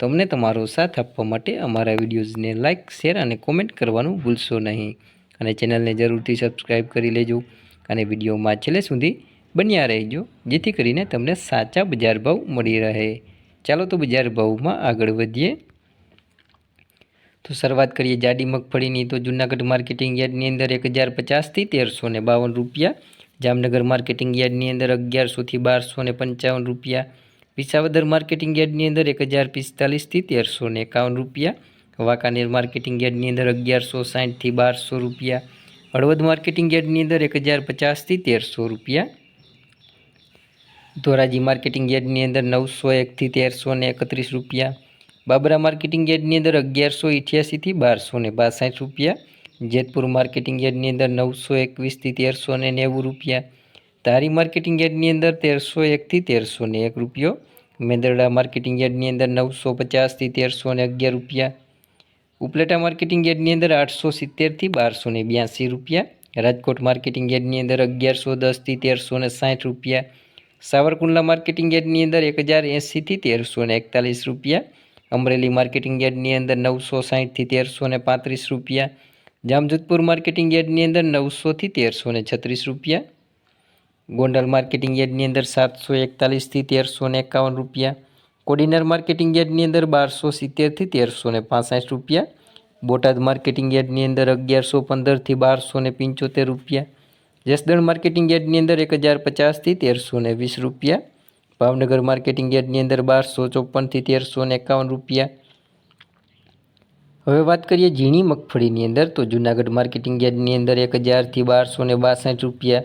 તો અમને તમારો સાથ આપવા માટે અમારા વિડીયોઝને લાઇક, શેર અને કોમેન્ટ કરવાનું ભૂલશો નહીં. અને ચેનલને જરૂરથી સબસ્ક્રાઈબ કરી લેજો અને વિડીયોમાં છેલ્લે સુધી બન્યા રહેજો, જેથી કરીને તમને સાચા બજાર ભાવ મળી રહે. ચાલો તો બજાર ભાવમાં આગળ વધીએ. તો શરૂઆત કરીએ જાડી મગફળીની. તો જૂનાગઢ માર્કેટિંગ યાર્ડની અંદર એક હજાર પચાસથી તેરસો ને બાવન રૂપિયા. જામનગર માર્કેટિંગ યાર્ડની અંદર અગિયારસોથી બારસો ને પંચાવન રૂપિયા. વિસાવદર માર્કેટિંગ યાર્ડની અંદર એક હજાર પિસ્તાલીસથી તેરસો ને એકાવન રૂપિયા, વાંકાનેર માર્કેટિંગ યાર્ડની અંદર અગિયારસો સાઠથી બારસો રૂપિયા, હળવદ માર્કેટિંગ યાર્ડની અંદર એક હજાર પચાસથી તેરસો રૂપિયા, ધોરાજી માર્કેટિંગ યાર્ડની અંદર નવસો એકથી તેરસો ને એકત્રીસ રૂપિયા, બાબરા માર્કેટિંગ યાર્ડની અંદર અગિયારસો અઠ્યાસીથી બારસો ને બાસઠ રૂપિયા, જેતપુર માર્કેટિંગ યાર્ડની અંદર નવસો એકવીસથી તેરસો ને નેવું રૂપિયા ધારી માર્કેટિંગ યાર્ડની અંદર તેરસો એકથી તેરસો ને એક રૂપિયો, મેંદરડા માર્કેટિંગ યાર્ડની અંદર નવસો પચાસથી તેરસો ને અગિયાર રૂપિયા, ઉપલેટા માર્કેટિંગ યાર્ડની અંદર આઠસો સિત્તેરથી બારસો ને બ્યાસી રૂપિયા, રાજકોટ માર્કેટિંગ યાર્ડની અંદર અગિયારસો દસથી તેરસો ને સાઠ રૂપિયા, સાવરકુંડલા માર્કેટિંગ યાર્ડની અંદર એક હજાર એંસીથી તેરસો ને એકતાલીસ રૂપિયા, અમરેલી માર્કેટિંગ યાર્ડની અંદર નવસો સાહીઠથી તેરસો ને પાંત્રીસ રૂપિયા, જામજોધપુર માર્કેટિંગ યાર્ડની અંદર નવસોથી તેરસો ને છત્રીસ રૂપિયા ગોંડલ માર્કેટિંગ યાર્ડની અંદર સાતસો એકતાલીસથી તેરસો ને એકાવન રૂપિયા. કોડીનાર માર્કેટિંગ યાર્ડની અંદર બારસો સિત્તેરથી તેરસો ને પાસઠ રૂપિયા. બોટાદ માર્કેટિંગ યાર્ડની અંદર અગિયારસો પંદરથી બારસો ને પંચોતેર રૂપિયા. જસદણ માર્કેટિંગ યાર્ડની અંદર એક હજાર પચાસથી તેરસો ને વીસ રૂપિયા. ભાવનગર માર્કેટિંગ યાર્ડની અંદર બારસો ચોપનથી તેરસો ને એકાવન રૂપિયા. હવે વાત કરીએ ઝીણી મગફળીની અંદર, તો જૂનાગઢ માર્કેટિંગ યાર્ડની અંદર એક હજારથી બારસો ને બાસઠ રૂપિયા.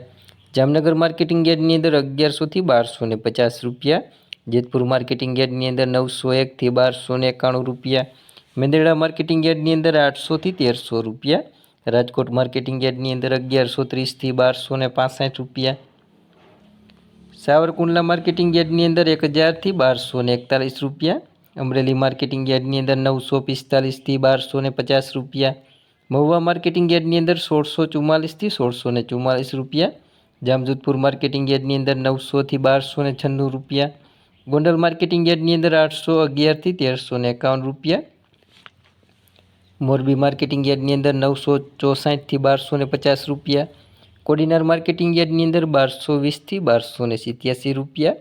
જામનગર માર્કેટિંગ યાર્ડની અંદર અગિયારસોથી બારસો ને પચાસ રૂપિયા, જેતપુર માર્કેટિંગ યાર્ડની અંદર નવસો એકથી બારસો ને એકાણું રૂપિયા, મેંદરડા માર્કેટિંગ યાર્ડની અંદર આઠસોથી તેરસો રૂપિયા, રાજકોટ માર્કેટિંગ યાર્ડની અંદર અગિયારસો ત્રીસથી બારસો ને પાસઠ રૂપિયા, સાવરકુંડલા માર્કેટિંગ યાર્ડની અંદર એક હજારથી બારસો ને એકતાલીસ રૂપિયા, અમરેલી માર્કેટિંગ યાર્ડની અંદર નવસો પિસ્તાલીસથી બારસો ને પચાસ રૂપિયા, મહુવા માર્કેટિંગ યાર્ડની અંદર સોળસો ચુમ્માલીસથી સોળસો ને ચુમ્માલીસ રૂપિયા જામજોધપુર માર્કેટિંગ યાર્ડની અંદર નવસોથી બારસો ને છન્નું રૂપિયા. ગોંડલ માર્કેટિંગ યાર્ડની અંદર આઠસો અગિયારથી તેરસો ને એકાવન રૂપિયા. મોરબી માર્કેટિંગ યાર્ડની અંદર નવસો ચોસાઠથી બારસો ને પચાસ રૂપિયા. કોડીનાર માર્કેટિંગ યાર્ડની અંદર બારસો વીસથી બારસો ને સિત્યાસી રૂપિયા.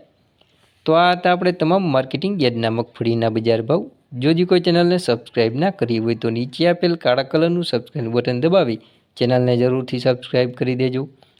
તો આ હતા આપણે તમામ માર્કેટિંગ યાર્ડના મગફળીના બજાર ભાવ. જો જે કોઈ ચેનલને સબસ્ક્રાઈબ ના કરી હોય તો નીચે આપેલ કાળા કલરનું સબસ્ક્રાઈબ બટન દબાવી. ચેનલને જરૂરથી સબસ્ક્રાઈબ કરી દેજો.